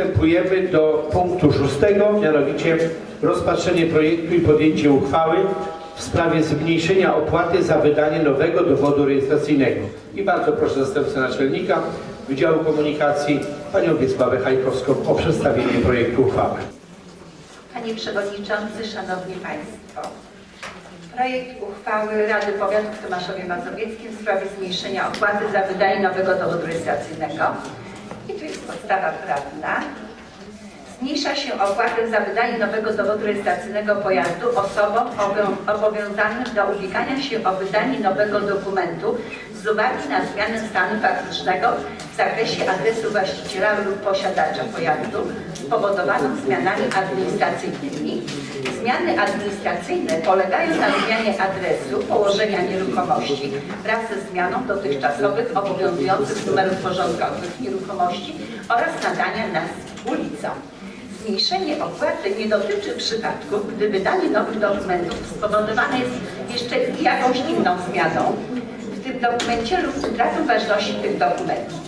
Przystępujemy do punktu szóstego, mianowicie rozpatrzenie projektu i podjęcie uchwały w sprawie zmniejszenia opłaty za wydanie nowego dowodu rejestracyjnego. I bardzo proszę zastępcę naczelnika Wydziału Komunikacji, panią Wiesławę Hajkowską o przedstawienie projektu uchwały. Panie Przewodniczący, Szanowni Państwo. Projekt uchwały Rady Powiatu w Tomaszowie Mazowieckim w sprawie zmniejszenia opłaty za wydanie nowego dowodu rejestracyjnego. I tu jest podstawa prawna. Zmniejsza się opłatę za wydanie nowego dowodu rejestracyjnego pojazdu osobom obowią- obowiązanym do ubiegania się o wydanie nowego dokumentu z uwagi na zmianę stanu faktycznego w zakresie adresu właściciela lub posiadacza pojazdu spowodowaną zmianami administracyjnymi. Zmiany administracyjne polegają na zmianie adresu, położenia nieruchomości wraz ze zmianą dotychczasowych obowiązujących numerów porządkowych nieruchomości oraz nadania nazw ulicom. Zmniejszenie opłaty nie dotyczy przypadków, gdy wydanie nowych dokumentów spowodowane jest jeszcze jakąś inną zmianą tym dokumencie lub utratą ważności tych dokumentów.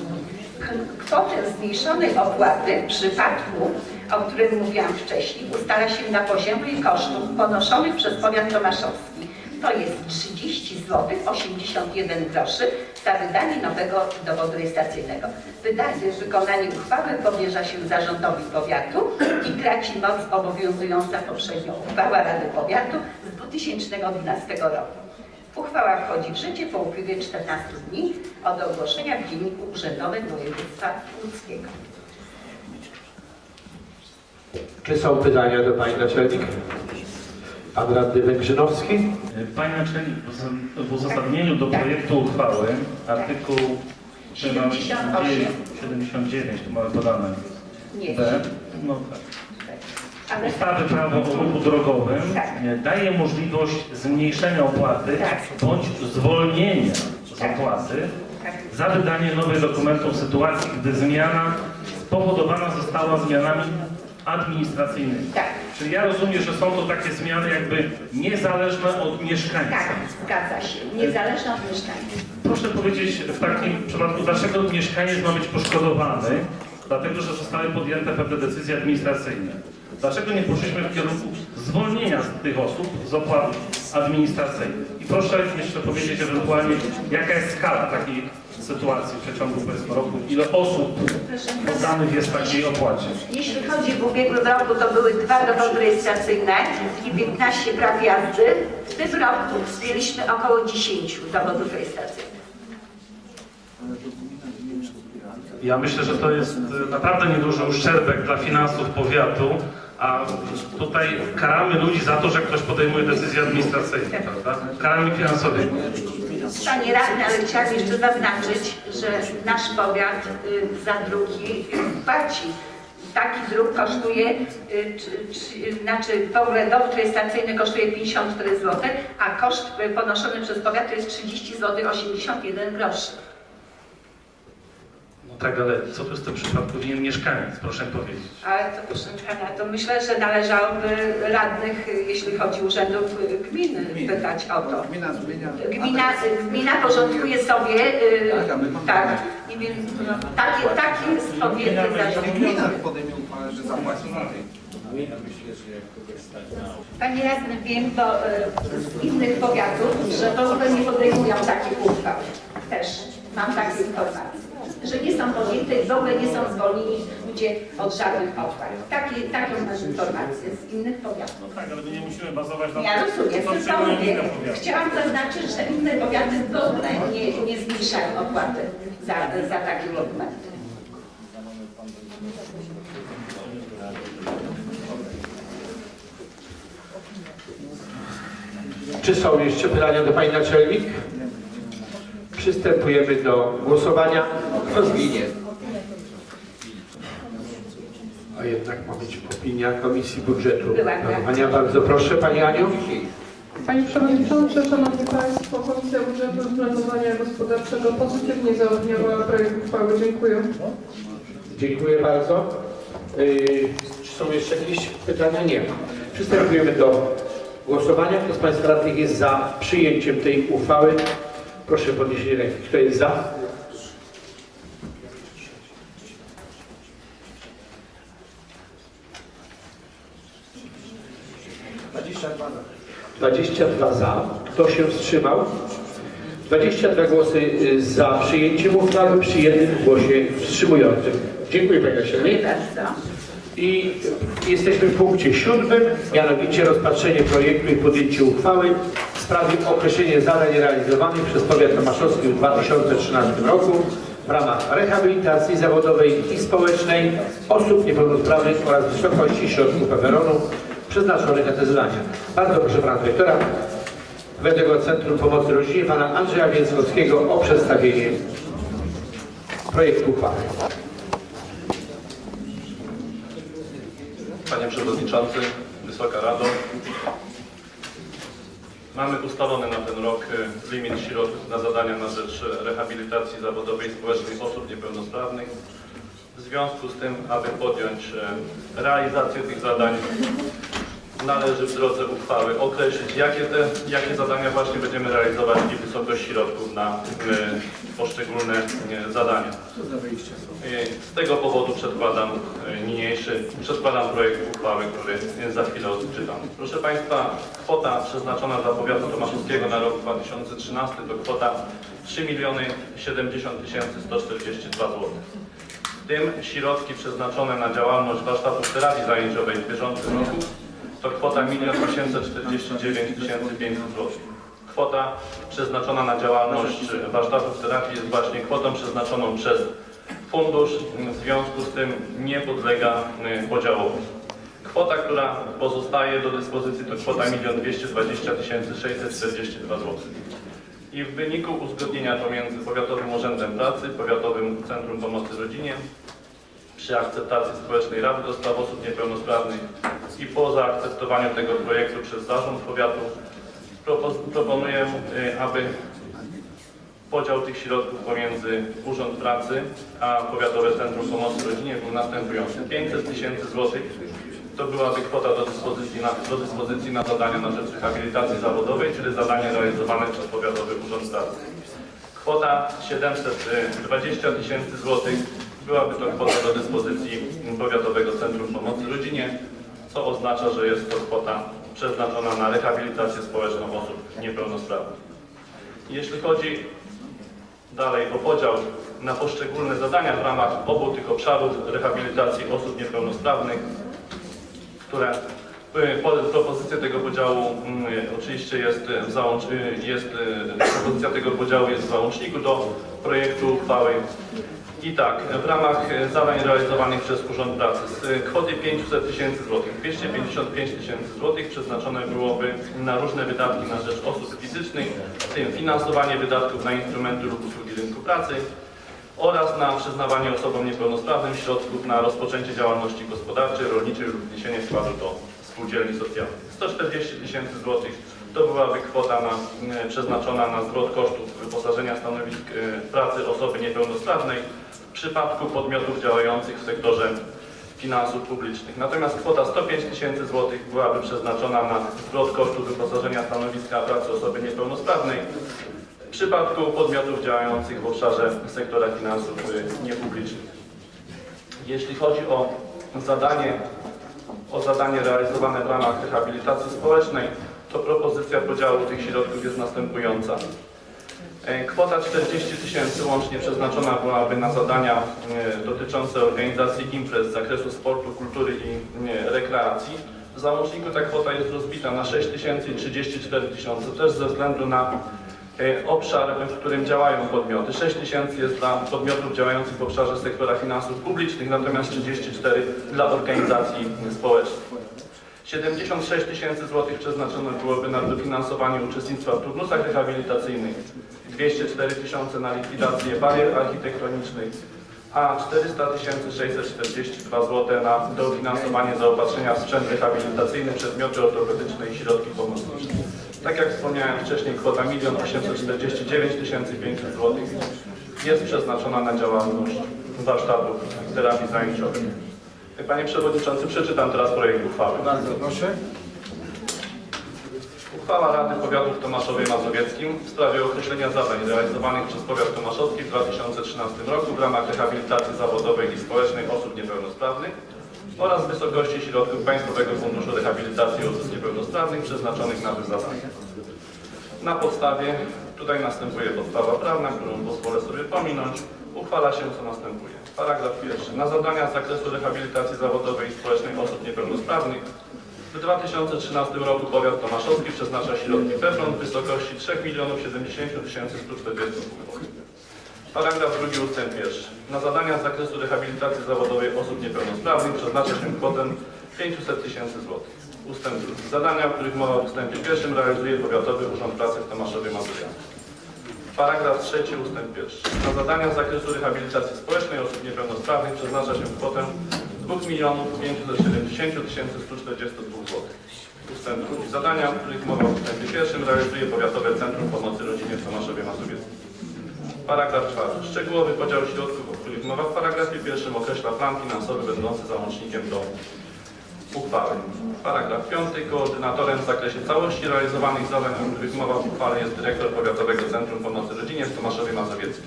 Kwotę zmniejszonej opłaty w przypadku, o którym mówiłam wcześniej, ustala się na poziomie kosztów ponoszonych przez powiat tomaszowski. To jest 30 zł 81 groszy za wydanie nowego dowodu rejestracyjnego. Wydanie, wykonanie uchwały powierza się zarządowi powiatu i traci moc obowiązująca poprzednio uchwała Rady Powiatu z 2012 roku. Uchwała wchodzi w życie po upływie 14 dni od ogłoszenia w Dzienniku Urzędowym Województwa Łódzkiego. Czy są pytania do pani naczelnik? Pan radny Węgrzynowski? Panie Naczelnik, w- uzasadnieniu do projektu uchwały artykuł 78. 79, tu mamy podane. Nie. B, no tak. Ustawy prawo o ruchu drogowym Tak. e, daje możliwość zmniejszenia opłaty Tak. bądź zwolnienia z Tak. opłaty tak, za wydanie nowych dokumentów w sytuacji, gdy zmiana spowodowana została zmianami administracyjnymi. tak, Czyli ja rozumiem, że są to takie zmiany jakby niezależne od mieszkańca. tak, zgadza się. Niezależnie od mieszkania. Proszę powiedzieć w takim przypadku, dlaczego mieszkaniec ma być poszkodowany? Dlatego, że zostały podjęte pewne decyzje administracyjne. Dlaczego nie poszliśmy w kierunku zwolnienia tych osób z opłat administracyjnych? I proszę jeszcze powiedzieć ewentualnie, jaka jest skala takiej sytuacji w przeciągu powiedzmy roku, ile osób poddanych jest takiej opłacie? Jeśli chodzi w ubiegłym roku, to były dwa dowody rejestracyjne i 15 praw jazdy. W tym roku mieliśmy około 10 dowodów rejestracyjnych. Ja myślę, że to jest naprawdę nieduży uszczerbek dla finansów powiatu, a tutaj karamy ludzi za to, że ktoś podejmuje decyzje administracyjne, prawda? Karami finansowymi. Panie radny, ale chciałam jeszcze zaznaczyć, że nasz powiat y, za druki y, płaci. Taki druk kosztuje, y, czy, czy, znaczy w ogóle dowód rejestracyjny kosztuje 54 zł, a koszt ponoszony przez powiat to jest 30 zł 81 groszy. Tak, ale co tu z tym przypadku winien mieszkaniec, proszę powiedzieć. Ale to proszę pana, to myślę, że należałoby radnych, jeśli chodzi o urzędów gminy, pytać o to. Gmina zmienia. Gmina, gmina porządkuje sobie, y, Tak, a my mamy- tak, i więc takie, takie jest zarząd. gmina podejmie uchwałę, że zapłaci za tej. Panie radny, wiem to y, z innych powiatów, że w ogóle nie podejmują takich uchwał. Też mam takie informacje, że nie są podjęte i w ogóle nie są zwolnieni ludzie od żadnych opłat. Takie, taką mam informację z innych powiatów. No tak, ale my nie musimy bazować na Ja rozumiem, co tylko mówię, chciałam zaznaczyć, że inne powiaty w ogóle nie, nie zmniejszają opłaty za, za takie dokumenty. Czy są jeszcze pytania do pani naczelnik? Przystępujemy do głosowania. Rozwinie. A jednak ma być opinia Komisji Budżetu. Planowania. Bardzo proszę Pani Aniu. Panie Przewodniczący, Szanowni Państwo, Komisja Budżetu i Planowania Gospodarczego pozytywnie zaopiniowała projekt uchwały. Dziękuję. Dziękuję bardzo. Yy, Czy są jeszcze jakieś pytania? Nie ma. Przystępujemy do głosowania. Kto z Państwa radnych jest za przyjęciem tej uchwały? Proszę o podniesienie ręki. Kto jest za? Dwadzieścia dwa za. 22 za. Kto się wstrzymał? 22 głosy y, za przyjęciem uchwały przy jednym głosie wstrzymującym. Dziękuję Panie Dziękuję I jesteśmy w punkcie siódmym, mianowicie rozpatrzenie projektu i podjęcie uchwały w sprawie określenia zadań realizowanych przez powiat tomaszowski w 2013 roku w ramach rehabilitacji zawodowej i społecznej osób niepełnosprawnych oraz wysokości środków PFRON-u przeznaczonych na te zadania. Bardzo proszę Pana Dyrektora, Wojewódzkiego Centrum Pomocy Rodzinie, Pana Andrzeja Więckowskiego o przedstawienie projektu uchwały. Panie Przewodniczący, Wysoka Rado. Mamy ustalony na ten rok y, limit środków na zadania na rzecz rehabilitacji zawodowej i społecznej osób niepełnosprawnych. W związku z tym, aby podjąć y, realizację tych zadań, należy w drodze uchwały określić, jakie, te, jakie zadania właśnie będziemy realizować i wysokość środków na y, poszczególne y, zadania. Y, Z tego powodu przedkładam niniejszy, przedkładam projekt uchwały, który za chwilę odczytam. Proszę Państwa, kwota przeznaczona dla powiatu tomaszowskiego na rok 2013 to kwota 3 70 142 zł. Tym środki przeznaczone na działalność warsztatów terapii zajęciowej w bieżącym roku to kwota 1 849 500 zł. Kwota przeznaczona na działalność warsztatów terapii jest właśnie kwotą przeznaczoną przez fundusz, w związku z tym nie podlega y, podziałowi. Kwota, która pozostaje do dyspozycji to kwota 1 220 642 zł. I w wyniku uzgodnienia pomiędzy Powiatowym Urzędem Pracy, Powiatowym Centrum Pomocy Rodzinie, przy akceptacji Społecznej Rady do Spraw Osób Niepełnosprawnych i po zaakceptowaniu tego projektu przez Zarząd Powiatu proponuję, y, aby podział tych środków pomiędzy Urząd Pracy a Powiatowe Centrum Pomocy Rodzinie był następujący. 500 tysięcy złotych to byłaby kwota do dyspozycji, na, do dyspozycji na zadania na rzecz rehabilitacji zawodowej, czyli zadania realizowane przez Powiatowy Urząd Pracy. Kwota 720 tysięcy złotych byłaby to kwota do dyspozycji Powiatowego Centrum Pomocy Rodzinie, co oznacza, że jest to kwota przeznaczona na rehabilitację społeczną osób niepełnosprawnych. Jeśli chodzi dalej o podział na poszczególne zadania w ramach obu tych obszarów rehabilitacji osób niepełnosprawnych, które y, po- propozycja tego podziału mm, oczywiście jest w załącz, y, jest, y, propozycja tego podziału jest w załączniku do projektu uchwały. I tak, w ramach y, zadań realizowanych przez Urząd Pracy z y, kwoty 500 tysięcy złotych, 255 tysięcy złotych przeznaczone byłoby na różne wydatki na rzecz osób fizycznych, w tym finansowanie wydatków na instrumenty lub usługi rynku pracy oraz na przyznawanie osobom niepełnosprawnym środków na rozpoczęcie działalności gospodarczej, rolniczej lub wniesienie wkładu do spółdzielni socjalnych. 140 tysięcy złotych to byłaby kwota na, e, przeznaczona na zwrot kosztów wyposażenia stanowisk e, pracy osoby niepełnosprawnej w przypadku podmiotów działających w sektorze finansów publicznych. Natomiast kwota 105 tysięcy złotych byłaby przeznaczona na zwrot kosztów wyposażenia stanowiska pracy osoby niepełnosprawnej w przypadku podmiotów działających w obszarze sektora finansów y, niepublicznych. Jeśli chodzi o zadanie, o zadanie realizowane w ramach rehabilitacji społecznej, to propozycja podziału tych środków jest następująca. E, Kwota 40 tysięcy łącznie przeznaczona byłaby na zadania e, dotyczące organizacji imprez z zakresu sportu, kultury i e, rekreacji. W załączniku ta kwota jest rozbita na 6 tysięcy i 34 tysiące, też ze względu na obszar, w którym działają podmioty. 6 tysięcy jest dla podmiotów działających w obszarze sektora finansów publicznych, natomiast 34 dla organizacji społecznych. 76 tysięcy złotych przeznaczone byłoby na dofinansowanie uczestnictwa w turnusach rehabilitacyjnych, 204 tysiące na likwidację barier architektonicznych, a 400 642 zł na dofinansowanie zaopatrzenia w sprzęt rehabilitacyjny, przedmioty ortopedyczne i środki pomocnicze. Tak jak wspomniałem wcześniej, kwota 1 849 500 zł jest przeznaczona na działalność warsztatów terapii zajęciowej. Panie Przewodniczący, przeczytam teraz projekt uchwały. Bardzo proszę. Uchwała Rady Powiatu w Tomaszowie Mazowieckim w sprawie określenia zadań realizowanych przez Powiat Tomaszowski w 2013 roku w ramach rehabilitacji zawodowej i społecznej osób niepełnosprawnych oraz wysokości środków Państwowego Funduszu Rehabilitacji Osób Niepełnosprawnych przeznaczonych na te zadania. Na podstawie, tutaj następuje podstawa prawna, którą pozwolę sobie pominąć, uchwala się co następuje. Paragraf pierwszy. Na zadania z zakresu rehabilitacji zawodowej i społecznej osób niepełnosprawnych w 2013 roku powiat tomaszowski przeznacza środki PFRON w wysokości 3 070 140 zł. Paragraf drugi ustęp pierwszy. Na zadania z zakresu rehabilitacji zawodowej osób niepełnosprawnych przeznacza się kwotę 500 tysięcy złotych. Ustęp drugi. Zadania, o których mowa w ustępie pierwszym realizuje Powiatowy Urząd Pracy w Tomaszowie Mazowieckim. Paragraf trzeci ustęp pierwszy. Na zadania z zakresu rehabilitacji społecznej osób niepełnosprawnych przeznacza się kwotę 2 570 142 zł. Ustęp drugi. Zadania, o których mowa w ustępie pierwszym realizuje Powiatowe Centrum Pomocy Rodzinie w Tomaszowie Mazowieckim. Paragraf czwarty. Szczegółowy podział środków, o których mowa w paragrafie pierwszym określa plan finansowy będący załącznikiem do uchwały. Paragraf piąty. Koordynatorem w zakresie całości realizowanych zadań, o których mowa w uchwale jest dyrektor Powiatowego Centrum Pomocy Rodzinie w Tomaszowie Mazowieckim.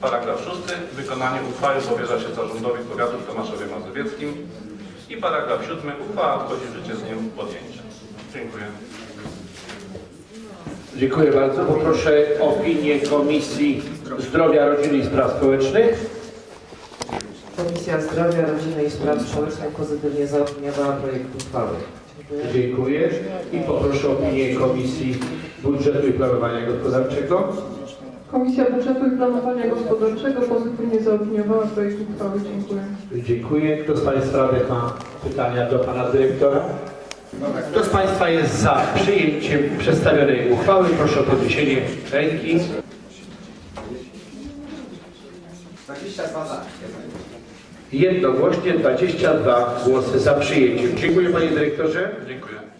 Paragraf szósty. Wykonanie uchwały powierza się zarządowi powiatu w Tomaszowie Mazowieckim. I paragraf siódmy. Uchwała wchodzi w życie z dniem podjęcia. Dziękuję. Dziękuję bardzo. Poproszę opinię Komisji Zdrowia, Rodziny i Spraw Społecznych. Komisja Zdrowia, Rodziny i Spraw Społecznych pozytywnie zaopiniowała projekt uchwały. Dziękuję. I poproszę o opinię Komisji Budżetu i Planowania Gospodarczego. Komisja Budżetu i Planowania Gospodarczego pozytywnie zaopiniowała projekt uchwały. Dziękuję. Dziękuję. Kto z Państwa radnych ma pytania do Pana Dyrektora? Kto z Państwa jest za przyjęciem przedstawionej uchwały? Proszę o podniesienie ręki. 22 za. Jednogłośnie 22 głosy za przyjęciem. Dziękuję Panie Dyrektorze. Dziękuję.